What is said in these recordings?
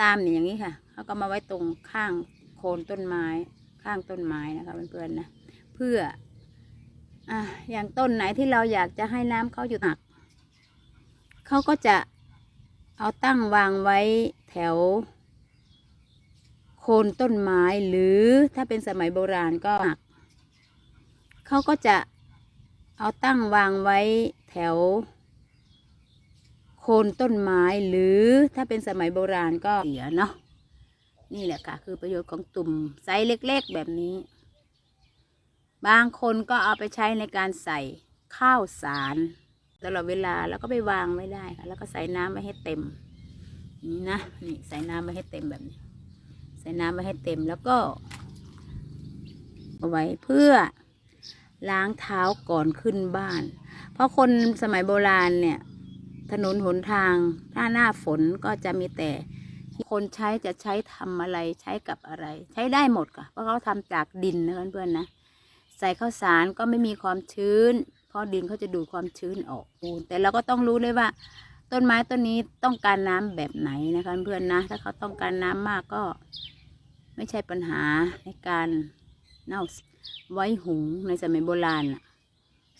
ตามเนี่ยอย่างนี้ค่ะเขาก็มาไว้ตรงข้างโคนต้นไม้ ข้างต้นไม้นะคะเพื่อนๆนะเพื่ออะอย่างต้นไหนที่เราอยากจะให้น้ำเขาหยุดหักเขาก็จะเอาตั้งวางไว้แถว โคนต้นไม้หรือถ้าเป็นสมัยโบราณก็หักเขาก็จะเอาตั้งวางไว้แถว คนต้นไม้หรือถ้าเป็นสมัยโบราณก็เสียเนาะนี่แหละค่ะ คือประโยชน์ของตุ่มไซส์เล็กๆแบบนี้ บางคนก็เอาไปใช้ในการใส่ข้าวสารตลอดเวลาแล้วก็ไปวางไม่ได้ค่ะ แล้วก็ใส่น้ำไว้ให้เต็ม นี่นะนี่ใส่น้ำไว้ให้เต็มแบบนี้ ใส่น้ำไว้ให้เต็มแล้วก็เอาไว้เพื่อล้างเท้าก่อนขึ้นบ้าน เพราะคนสมัยโบราณเนี่ย ถนนหนทาง ถ้าหน้าฝนก็จะมีแต่ คนใช้จะใช้ทำอะไรใช้กับอะไร ใช้ได้หมดค่ะ เพราะเขาทำจากดินนะเพื่อนๆนะ ใส่ข้าวสารก็ไม่มีความชื้น เพราะดินเขาจะดูดความชื้นออกแต่เราก็ต้องรู้เลยว่า ต้นไม้ต้นนี้ต้องการน้ำแบบไหนนะคะเพื่อนๆนะ ถ้าเขาต้องการน้ำมากก็ ไม่ใช่ปัญหาในการเน่าไว้หุงในสมัยโบราณน่ะ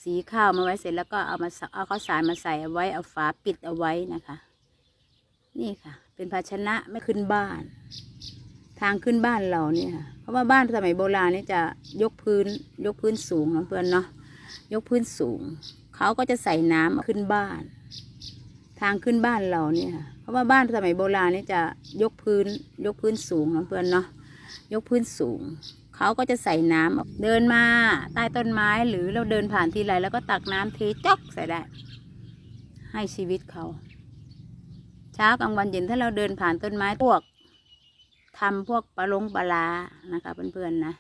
สีข้าวมาไว้เสร็จแล้วก็เอามาเอาข้าวสารมาใส่เอาไว้เอาฝาปิดเอาไว้นะคะ นี่ค่ะ เป็นภาชนะไม่ขึ้นบ้าน ทางขึ้นบ้านเราเนี่ยค่ะเพราะว่าบ้านสมัยโบราณนี่จะยกพื้นยกพื้นสูงนะเพื่อนเนาะยกพื้นสูง เขาก็จะใส่น้ำขึ้นบ้าน ทางขึ้นบ้านเราเนี่ยค่ะเพราะว่าบ้านสมัยโบราณนี่จะยกพื้นยกพื้นสูงนะเพื่อนเนาะยกพื้นสูง เขาก็จะใส่น้ำเดินมาใต้ต้นไม้หรือเราเดินผ่านทีไรแล้วก็ตักน้ำเทจอกใส่ได้ ให้ชีวิตเขา เช้ากลางวันเย็นถ้าเราเดินผ่านต้นไม้พวกทำพวกปลาลงปลาลานะคะเพื่อนๆนะ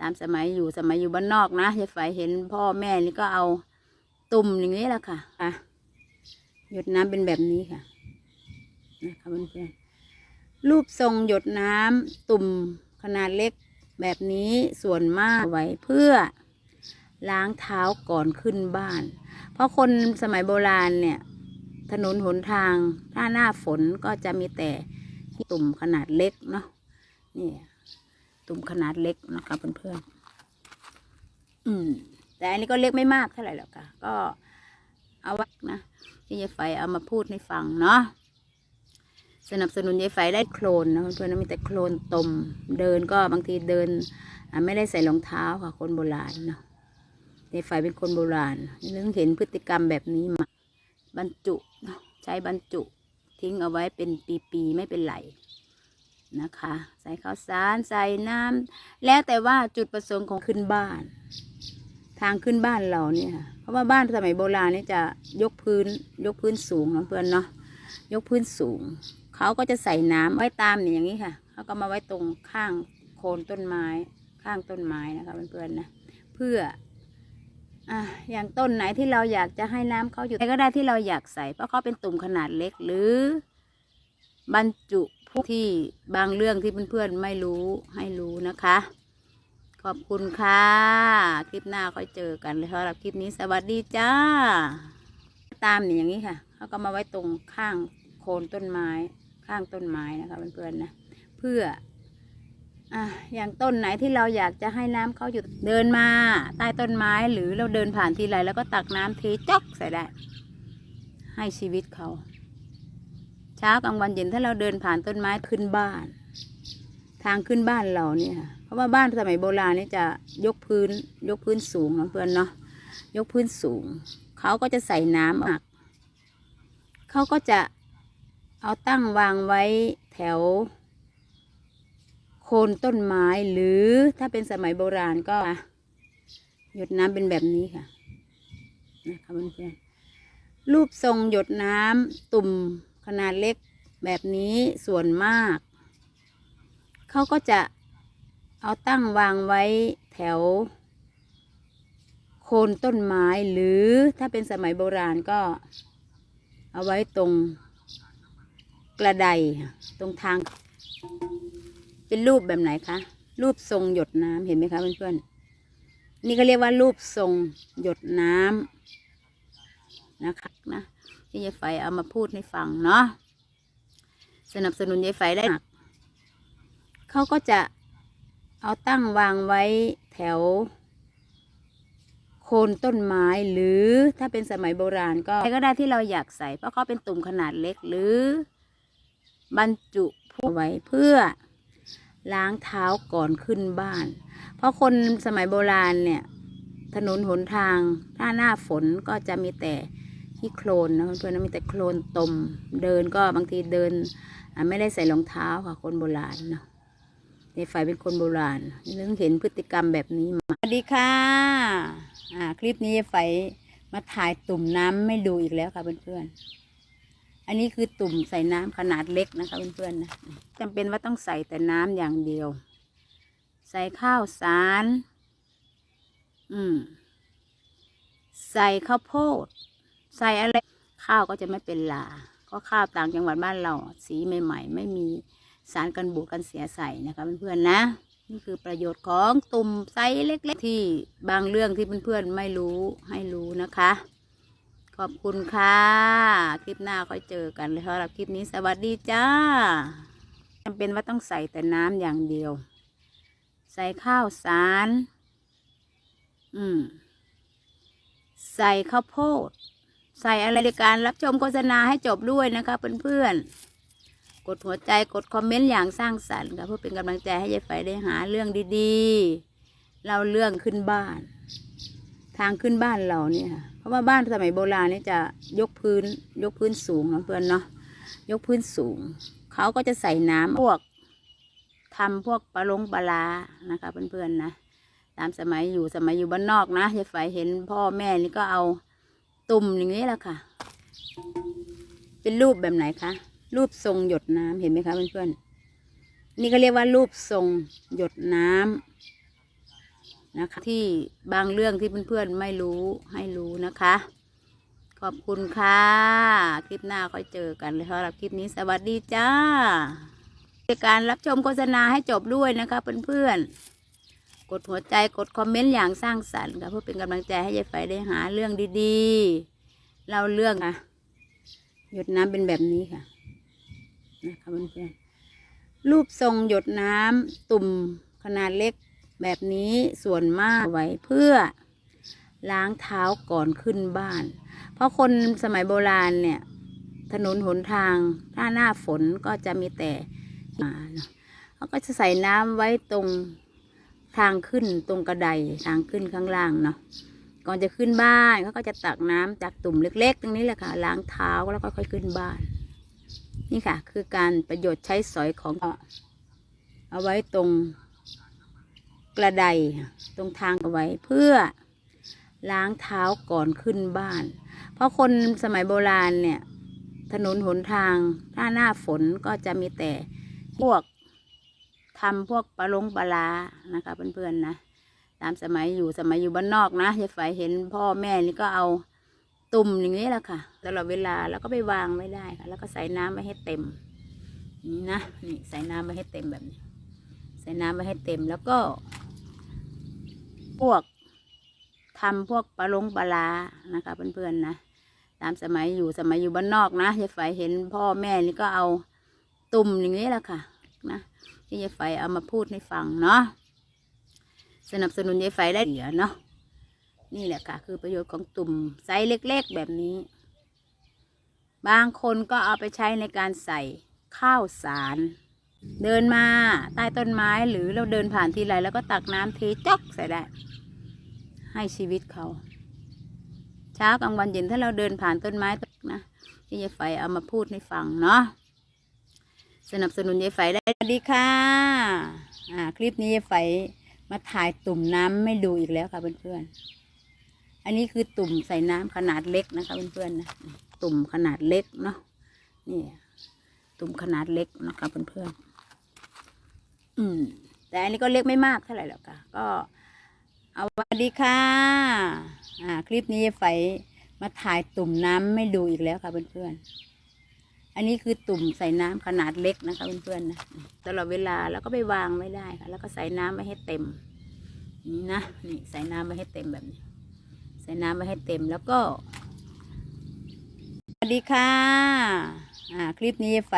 ตามสมัยอยู่สมัยอยู่บ้านนอกนะยายฝ่ายเห็นพ่อแม่นี่ก็เอาตุ่มอย่างนี้แหละค่ะอะหยดน้ำเป็นแบบนี้ค่ะนะคะเพื่อนๆรูปทรงหยดน้ำตุ่มขนาดเล็ก แบบนี้ส่วนมากไว้เพื่อล้างเท้าก่อนขึ้นบ้าน เพราะคนสมัยโบราณเนี่ย ถนนหนทางถ้าหน้าฝนก็จะมีแต่ตุ่มขนาดเล็กเนาะนี่ตุ่มขนาดเล็กนะคะเพื่อนๆอืม แต่อันนี้ก็เล็กไม่มากเท่าไหร่หรอกค่ะ ก็เอาไว้นะที่ยายไฟเอามาพูดให้ฟังเนาะ สนับสนุนยายไฟได้โคลนนะเพื่อนๆมีแต่โคลนตมเดินก็บางทีเดินไม่ได้ใส่รองเท้าค่ะ คนโบราณเนาะยายไฟเป็นคนโบราณเรื่องเห็นพฤติกรรมแบบนี้มาบรรจุใช้บรรจุทิ้งเอาไว้เป็นปีๆไม่เป็นไรนะคะ ใส่ข้าวสารใส่น้ำแล้วแต่ว่าจุดประสงค์ของขึ้นบ้าน ทางขึ้นบ้านเราเนี่ย เพราะว่าบ้านสมัยโบราณนี่จะยกพื้นยกพื้นสูงนะเพื่อนเนาะยกพื้นสูง เขาก็จะใส่น้ำไว้ตามเนี่ยอย่างนี้ค่ะเขาก็มาไว้ตรงข้างโคนต้นไม้ ข้างต้นไม้นะคะเพื่อนๆนะเพื่ออะอย่างต้นไหนที่เราอยากจะให้น้ำเขาอยู่ก็ได้ที่เราอยากใส่เพราะเขาเป็นตุ่มขนาดเล็กหรือบรรจุพวกที่บางเรื่องที่เพื่อนๆไม่รู้ให้รู้นะคะ ขอบคุณค่ะ คลิปหน้าค่อยเจอกันเลยสำหรับคลิปนี้สวัสดีจ้า ตามเนี่ยอย่างนี้ค่ะเขาก็มาไว้ตรงข้างโคนต้นไม้ ข้างต้นไม้นะคะเพื่อนๆนะเพื่ออะอย่างต้นไหนที่เราอยากจะให้น้ำเขาหยุดเดินมา ใต้ต้นไม้หรือเราเดินผ่านทีไรแล้วก็ตักน้ำเทจ๊อกใส่ได้ ให้ชีวิตเขา เช้ากลางวันเย็นถ้าเราเดินผ่านต้นไม้ขึ้นบ้าน ทางขึ้นบ้านเราเนี่ยเพราะว่าบ้านสมัยโบราณนี่จะยกพื้นยกพื้นสูงนะเพื่อนเนาะยกพื้นสูง เขาก็จะใส่น้ำอักเขาก็จะ เอาตั้งวางไว้แถว โคนต้นไม้หรือถ้าเป็นสมัยโบราณก็หยดน้ำเป็นแบบนี้ค่ะนะคะเพื่อนๆรูปทรงหยดน้ำตุ่มขนาดเล็กแบบนี้ส่วนมาก เขาก็จะเอาตั้งวางไว้แถว โคนต้นไม้หรือถ้าเป็นสมัยโบราณก็เอาไว้ตรง กระไดตรงทาง เป็นรูปแบบไหนคะ รูปทรงหยดน้ำเห็นไหมคะเพื่อนๆนี่ก็เรียกว่ารูปทรงหยดน้ำนะคะนะที่ยายไฟเอามาพูดให้ฟังเนาะสนับสนุนยายไฟได้หนักเขาก็จะเอาตั้งวางไว้แถว โคนต้นไม้หรือถ้าเป็นสมัยโบราณก็อะไรก็ได้ที่เราอยากใส่เพราะเขาเป็นตุ่มขนาดเล็กหรือ บรรจุพวกไว้เพื่อล้างเท้าก่อนขึ้นบ้าน เพราะคนสมัยโบราณเนี่ย ถนนหนทางถ้าหน้าฝนก็จะมีแต่ที่โคลนนะเพื่อนๆนะมีแต่โคลนตมเดินก็บางทีเดินไม่ได้ใส่รองเท้าค่ะคนโบราณเนาะในฝ่ายเป็นคนโบราณเรื่องเห็นพฤติกรรมแบบนี้มาสวัสดีค่ะอ่าคลิปนี้ไฟมาถ่ายตุ่มน้ำไม่ดูอีกแล้วค่ะเพื่อนๆ อันนี้คือตุ่มใส่น้ำขนาดเล็กนะคะเพื่อนๆนะจำเป็นว่าต้องใส่แต่น้ำอย่างเดียว ใส่ข้าวสาร อืม ใส่ข้าวโพด ใส่อะไร ข้าวก็จะไม่เป็นลา ก็ข้าวต่างจังหวัดบ้านเรา สีใหม่ ๆ ไม่มีสารกันบูดกันเสียใส่นะคะเพื่อนๆนะนี่คือประโยชน์ของตุ่มไซส์เล็ก ๆ ที่บางเรื่องที่เพื่อนๆไม่รู้ให้รู้นะคะ ขอบคุณค่ะ คลิปหน้าค่อยเจอกันเลยสำหรับคลิปนี้สวัสดีจ้าจำเป็นว่าต้องใส่แต่น้ำอย่างเดียว ใส่ข้าวสาร อืม ใส่ข้าวโพด ใส่อะไรในการรับชมโฆษณาให้จบด้วยนะคะเพื่อนๆ กดหัวใจกดคอมเมนต์อย่างสร้างสรรค์ค่ะเพื่อเป็นกำลังใจให้ยายไฟได้หาเรื่องดีๆเล่าเรื่องขึ้นบ้าน ทางขึ้นบ้านเราเนี่ยเพราะว่าบ้านสมัยโบราณนี่จะยกพื้นยกพื้นสูงนะเพื่อนเนาะยกพื้นสูง เขาก็จะใส่น้ำพวกทำพวกปลาลงปลาลานะคะเพื่อนๆนะตามสมัยอยู่สมัยอยู่บ้านนอกนะยายไฟเห็นพ่อแม่นี่ก็เอาตุ่มอย่างนี้แหละค่ะ เป็นรูปแบบไหนคะรูปทรงหยดน้ำเห็นไหมคะเพื่อนๆนี่ก็เรียกว่ารูปทรงหยดน้ำ นะคะ ที่บางเรื่องที่เพื่อนๆไม่รู้ให้รู้นะคะ ขอบคุณค่ะ คลิปหน้าค่อยเจอกันเลยสำหรับคลิปนี้สวัสดีจ้าการรับชมโฆษณาให้จบด้วยนะคะเพื่อนๆกดหัวใจกดคอมเมนต์อย่างสร้างสรรค์ค่ะเพื่อเป็นกำลังใจให้ยายไฟได้หาเรื่องดีๆเล่าเรื่องค่ะหยดน้ำเป็นแบบนี้ค่ะนะคะเพื่อนๆรูปทรงหยดน้ำตุ่มขนาดเล็ก แบบนี้ส่วนมากไว้เพื่อล้างเท้าก่อนขึ้นบ้าน เพราะคนสมัยโบราณเนี่ย ถนนหนทางถ้าหน้าฝนก็จะมีแต่มาเขาก็จะใส่น้ำไว้ตรงทางขึ้นตรงกระไดทางขึ้นข้างล่างเนาะก่อนจะขึ้นบ้านเขาก็จะตักน้ำจากตุ่มเล็ก ๆ ตรงนี้แหละค่ะ ล้างเท้าแล้วก็ค่อยขึ้นบ้าน นี่ค่ะ คือการประโยชน์ใช้สอยของเอาไว้ตรง กระไดตรงทางเอาไว้เพื่อล้างเท้าก่อนขึ้นบ้าน เพราะคนสมัยโบราณเนี่ย ถนนหนทางถ้าหน้าฝนก็จะมีแต่พวกทำพวกปลาลงปลาลานะคะเพื่อนๆนะตามสมัยอยู่สมัยอยู่บ้านนอกนะยายฝ่ายเห็นพ่อแม่นี่ก็เอาตุ่มอย่างนี้แหละค่ะตลอดเวลาแล้วก็ไปวางไว้ได้ค่ะ แล้วก็ใส่น้ำไว้ให้เต็มนี่นะนี่ใส่น้ำไว้ให้เต็มแบบนี้ ใส่น้ำไว้ให้เต็มแล้วก็ พวกทำพวกปลาลงปลาลานะคะเพื่อนๆนะตามสมัยอยู่สมัยอยู่บ้านนอกนะยายฝ่ายเห็นพ่อแม่นี่ก็เอาตุ่มอย่างนี้แหละค่ะนะที่ยายฝ่ายเอามาพูดให้ฟังเนาะสนับสนุนยายไฟได้เหลือเนาะนี่แหละค่ะ คือประโยชน์ของตุ่มไซส์เล็กๆแบบนี้ บางคนก็เอาไปใช้ในการใส่ข้าวสาร เดินมาใต้ต้นไม้หรือเราเดินผ่านทีไรแล้วก็ตักน้ำเทจอกใส่ได้ให้ชีวิตเขา เช้ากลางวันเย็นถ้าเราเดินผ่านต้นไม้นะที่ยายไฟเอามาพูดให้ฟังเนาะสนับสนุนยายไฟได้สวัสดีค่ะ อ่า คลิปนี้ยายไฟมาถ่ายตุ่มน้ำไม่ดูอีกแล้วค่ะเพื่อนๆ อันนี้คือตุ่มใส่น้ำขนาดเล็กนะคะเพื่อนๆนะตุ่มขนาดเล็กเนาะนี่ตุ่มขนาดเล็กนะคะเพื่อนๆ อืม แต่อันนี้ก็เล็กไม่มากเท่าไหร่หรอกค่ะ ก็เอาสวัสดีค่ะ อ่า คลิปนี้ไฟมาถ่ายตุ่มน้ำไม่ดูอีกแล้วค่ะเพื่อนๆ อันนี้คือตุ่มใส่น้ำขนาดเล็กนะคะเพื่อนๆนะตลอดเวลาแล้วก็ไปวางไม่ได้ค่ะ แล้วก็ใส่น้ำไว้ให้เต็ม นี่นะนี่ใส่น้ำไว้ให้เต็มแบบนี้ ใส่น้ำไว้ให้เต็มแล้วก็สวัสดีค่ะ อ่า คลิปนี้ไฟ